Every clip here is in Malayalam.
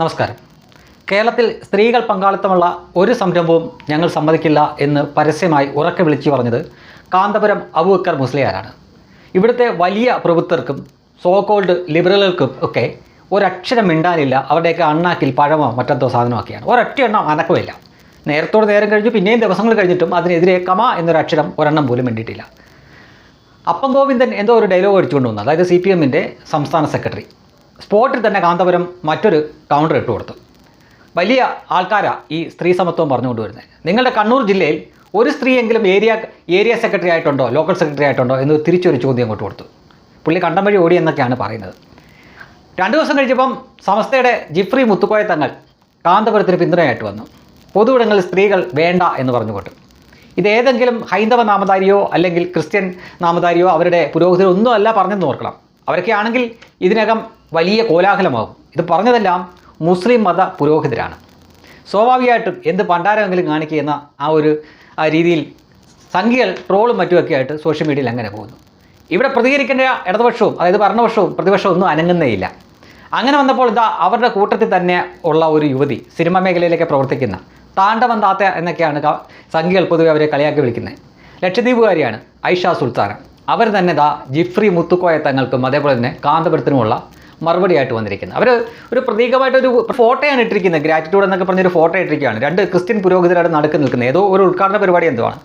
നമസ്കാരം. കേരളത്തിൽ സ്ത്രീകൾ പങ്കാളിത്തമുള്ള ഒരു സംരംഭവും ഞങ്ങൾ സമ്മതിക്കില്ല എന്ന് പരസ്യമായി ഉറക്കെ വിളിച്ചു പറഞ്ഞത് കാന്തപുരം അബൂക്കർ മുസ്ലിയാരാണ്. ഇവിടുത്തെ വലിയ പ്രഭുത്വർക്കും സോ കോൾഡ് ലിബറലുകൾക്കും ഒക്കെ ഒരക്ഷരം മിണ്ടാനില്ല. അവരുടെയൊക്കെ അണ്ണാക്കിൽ പഴമോ മറ്റെന്തോ സാധനമൊക്കെയാണ്. ഒരൊറ്റ എണ്ണം അനക്കമില്ല. നേരത്തോട് നേരം കഴിഞ്ഞു. പിന്നെയും ദിവസങ്ങൾ കഴിഞ്ഞിട്ടും അതിനെതിരെ കമ എന്നൊരു അക്ഷരം ഒരെണ്ണം പോലും വേണ്ടിയിട്ടില്ല അപ്പം ഗോവിന്ദൻ എന്തോ ഒരു ഡയലോഗ് അടിച്ചുകൊണ്ട് വന്നു അതായത് സി പി എമ്മിന്റെ സംസ്ഥാന സെക്രട്ടറി. സ്പോട്ടിൽ തന്നെ കാന്തപുരം മറ്റൊരു കൗണ്ടർ ഇട്ട് കൊടുത്തു. വലിയ ആൾക്കാരാണ് ഈ സ്ത്രീ സമത്വം പറഞ്ഞുകൊണ്ട് വരുന്നത് നിങ്ങളുടെ കണ്ണൂർ ജില്ലയിൽ ഒരു സ്ത്രീയെങ്കിലും ഏരിയ ഏരിയ സെക്രട്ടറി ആയിട്ടുണ്ടോ ലോക്കൽ സെക്രട്ടറി ആയിട്ടുണ്ടോ എന്ന് തിരിച്ചൊരു ചോദ്യം അങ്ങോട്ട് കൊടുത്തു. പുള്ളി കണ്ടം വഴി ഓടി എന്നൊക്കെയാണ് പറയുന്നത്. രണ്ട് ദിവസം കഴിഞ്ഞപ്പം സമസ്തയുടെ ജിഫ്രി മുത്തുക്കോയ തങ്ങൾ കാന്തപുരത്തിന് പിന്തുണയായിട്ട് വന്നു. പൊതുവിടങ്ങളിൽ സ്ത്രീകൾ വേണ്ട എന്ന് പറഞ്ഞുകൊണ്ട്. ഇത് ഏതെങ്കിലും ഹൈന്ദവ നാമധാരിയോ അല്ലെങ്കിൽ ക്രിസ്ത്യൻ നാമധാരിയോ അവരുടെ പുരോഹിതരോ ഒന്നും അല്ല പറഞ്ഞെന്ന് ഓർക്കണം. അവരൊക്കെ ആണെങ്കിൽ ഇതിനകം വലിയ കോലാഹലമാകും. ഇത് പറഞ്ഞതെല്ലാം മുസ്ലിം മത പുരോഹിതരാണ്. സ്വാഭാവികമായിട്ടും എന്ത് പണ്ടാരമെങ്കിലും കാണിക്കുന്ന ആ ഒരു ആ രീതിയിൽ സംഖ്യകൾ ട്രോളും മറ്റുമൊക്കെ ആയിട്ട് സോഷ്യൽ മീഡിയയിൽ അങ്ങനെ പോകുന്നു. ഇവിടെ പ്രതികരിക്കേണ്ട ഇടതുപക്ഷവും അതായത് ഭരണപക്ഷവും പ്രതിപക്ഷവും ഒന്നും അനങ്ങുന്നേയില്ല. അങ്ങനെ വന്നപ്പോൾ ഇതാ അവരുടെ കൂട്ടത്തിൽ തന്നെ ഉള്ള ഒരു യുവതി സിനിമ മേഖലയിലൊക്കെ പ്രവർത്തിക്കുന്ന താണ്ടവൻ താത്ത എന്നൊക്കെയാണ് സംഖ്യകൾ പൊതുവെ അവരെ കളിയാക്കി വിളിക്കുന്നത്. ലക്ഷദ്വീപുകാരിയാണ് ഐഷ സുൽത്താന അവർ തന്നെ ദാ ജിഫ്രി മുത്തുക്കോയ തങ്ങൾക്കും അതേപോലെ തന്നെ കാന്തപുരത്തിനുമുള്ള മറുപടിയായിട്ട് വന്നിരിക്കുന്നത്. അവർ ഒരു പ്രതീകമായിട്ടൊരു ഫോട്ടോയാണ് ഇട്ടിരിക്കുന്നത്. ഗ്രാറ്റിറ്റ്യൂഡ് എന്നൊക്കെ പറഞ്ഞൊരു ഫോട്ടോ ഇട്ടിരിക്കുകയാണ്. രണ്ട് ക്രിസ്ത്യൻ പുരോഹിതരായിട്ട് നടക്ക് ഏതോ ഒരു ഉദ്ഘാടന പരിപാടി എന്തോ ആണ്.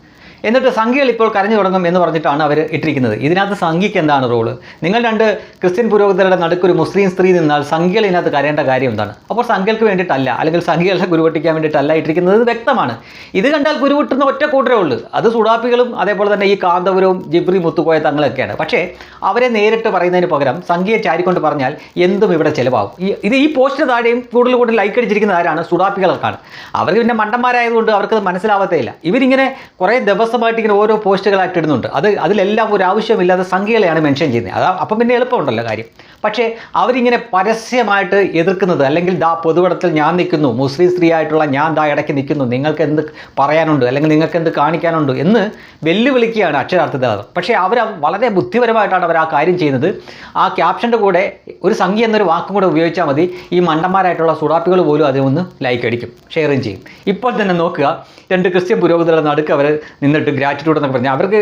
എന്നിട്ട് സംഖ്യകൾ ഇപ്പോൾ കരഞ്ഞു തുടങ്ങും എന്ന് പറഞ്ഞിട്ടാണ് അവർ ഇട്ടിരിക്കുന്നത്. ഇതിനകത്ത് സംഖ്യയ്ക്ക് എന്താണ് റോൾ നിങ്ങൾ രണ്ട് ക്രിസ്ത്യൻ പുരോഹിതരുടെ നടുക്കൊരു മുസ്ലിം സ്ത്രീ നിന്നാൽ സംഖ്യകൾ ഇതിനകത്ത് കരയേണ്ട കാര്യം എന്താണ്? അപ്പോൾ സംഖ്യകൾക്ക് വേണ്ടിയിട്ടല്ല അല്ലെങ്കിൽ സംഖ്യകളെ ഗുരുവട്ടിക്കാൻ വേണ്ടിയിട്ടല്ല ഇട്ടിരിക്കുന്നത് വ്യക്തമാണ്. ഇത് കണ്ടാൽ ഗുരുവിട്ടുന്ന ഒറ്റ കൂട്ടരേ ഉള്ളൂ. അത് സുഡാപ്പികളും അതേപോലെ തന്നെ ഈ കാന്തപുരവും ജിബ്രി മുത്തുകോയ തങ്ങളൊക്കെയാണ്. പക്ഷേ അവരെ നേരിട്ട് പറയുന്നതിന് പകരം സംഖ്യയെ ചാരിക്കൊണ്ട് പറഞ്ഞാൽ എന്തും ഇവിടെ ചിലവാകും. ഈ ഇത് ഈ പോസ്റ്റിന് താഴെയും കൂടുതൽ കൂടുതൽ ലൈക്ക് അടിച്ചിരിക്കുന്ന ആരാണ്? സുഡാപ്പികളൊക്കെയാണ്. അവർ പിന്നെ മണ്ടന്മാരായതുകൊണ്ട് അവർക്കത് മനസ്സിലാവത്തേ ഇല്ല ഇവരിങ്ങനെ കുറേ ദിവസമായിട്ട് ഇങ്ങനെ ഓരോ പോസ്റ്റുകളായിട്ട് ഇടുന്നുണ്ട്. അത് അതിലെല്ലാം ഒരു ആവശ്യമില്ലാത്ത സംഖ്യകളെയാണ് മെൻഷൻ ചെയ്യുന്നത്. അതാ അപ്പം പിന്നെ എളുപ്പമുണ്ടല്ലോ കാര്യം. പക്ഷേ അവരിങ്ങനെ പരസ്യമായിട്ട് എതിർക്കുന്നത് അല്ലെങ്കിൽ ദാ പൊതുവടത്തിൽ ഞാൻ നിൽക്കുന്നു മുസ്ലിം സ്ത്രീ ആയിട്ടുള്ള ഞാൻ ദാ ഇടയ്ക്ക് നിൽക്കുന്നു നിങ്ങൾക്ക് എന്ത് പറയാനുണ്ട് അല്ലെങ്കിൽ നിങ്ങൾക്ക് എന്ത് കാണിക്കാനുണ്ട് എന്ന് വെല്ലുവിളിക്കുകയാണ് അക്ഷരാർത്ഥത്തിൽ അത്. പക്ഷേ അവർ വളരെ ബുദ്ധിപരമായിട്ടാണ് അവർ ആ കാര്യം ചെയ്യുന്നത്. ആ ക്യാപ്ഷന്റെ കൂടെ ഒരു സംഖ്യ എന്നൊരു വാക്കും കൂടെ ഉപയോഗിച്ചാൽ മതി. ഈ മണ്ടന്മാരായിട്ടുള്ള സുഡാപ്പികൾ പോലും അതിനൊന്ന് ലൈക്ക് അടിക്കും ഷെയറും ചെയ്യും. ഇപ്പോൾ തന്നെ നോക്കുക രണ്ട് ക്രിസ്ത്യൻ പുരോഹിതരുടെ നടുക്ക് അവർ നിന്നിട്ട് ഗ്രാറ്റിറ്റ്യൂഡ് എന്നൊക്കെ പറഞ്ഞാൽ അവർക്ക്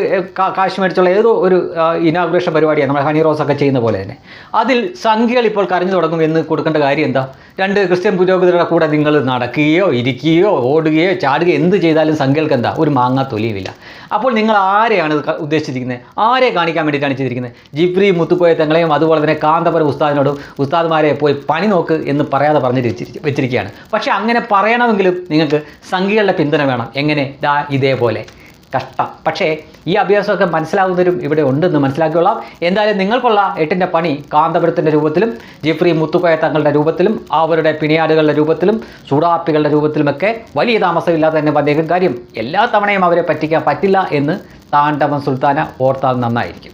കാശ് മേടിച്ചുള്ള ഏതോ ഒരു ഇനാഗ്രേഷൻ പരിപാടിയാണ് നമ്മൾ ഹണി റോസ് ഒക്കെ ചെയ്യുന്ന പോലെ തന്നെ. അതിൽ സംഖ്യകൾ ഇപ്പോൾ കരഞ്ഞു തുടങ്ങും എന്ന് കൊടുക്കേണ്ട കാര്യം എന്താ? രണ്ട് ക്രിസ്ത്യൻ പുരോഗതിയുടെ കൂടെ നിങ്ങൾ നടക്കുകയോ ഇരിക്കുകയോ ഓടുകയോ ചാടുകയോ എന്ത് ചെയ്താലും സംഖ്യകൾക്ക് എന്താ? ഒരു മാങ്ങ തൊലിയുമില്ല. അപ്പോൾ നിങ്ങൾ ആരെയാണ് ഉദ്ദേശിച്ചിരിക്കുന്നത് ആരെ കാണിക്കാൻ വേണ്ടിയിട്ടാണ് ചെയ്തിരിക്കുന്നത് ജിബ്രി മുത്തുക്കോയ തങ്ങളെയും അതുപോലെ തന്നെ കാന്തപുരം ഉസ്താദിനോടും ഉസ്താദ്മാരെ പോയി പണി നോക്ക് എന്ന് പറയാതെ പറഞ്ഞിട്ട് വെച്ചിരിക്കുകയാണ്. പക്ഷേ അങ്ങനെ പറയണമെങ്കിലും നിങ്ങൾക്ക് സംഖ്യകളുടെ പിന്തുണ വേണം. എങ്ങനെ? ദാ ഇതേപോലെ. കഷ്ടം. പക്ഷേ ഈ അഭ്യാസമൊക്കെ മനസ്സിലാകുന്നവരും ഇവിടെ ഉണ്ടെന്ന് മനസ്സിലാക്കിക്കൊള്ളാം. എന്തായാലും നിങ്ങൾക്കുള്ള എട്ടിന്റെ പണി കാന്തപുരത്തിന്റെ രൂപത്തിലും ജിഫ്രി മുത്തുക്കോയ തങ്ങളുടെ രൂപത്തിലും അവരുടെ പിണിയാടുകളുടെ രൂപത്തിലും ചൂടാപ്പികളുടെ രൂപത്തിലുമൊക്കെ വലിയ താമസമില്ലാതെ തന്നെ വന്നേക്കും. കാര്യം എല്ലാ തവണയും അവരെ പറ്റിക്കാൻ പറ്റില്ല എന്ന് താണ്ടവൻ സുൽത്താന ഓർത്താൽ നന്നായിരിക്കും.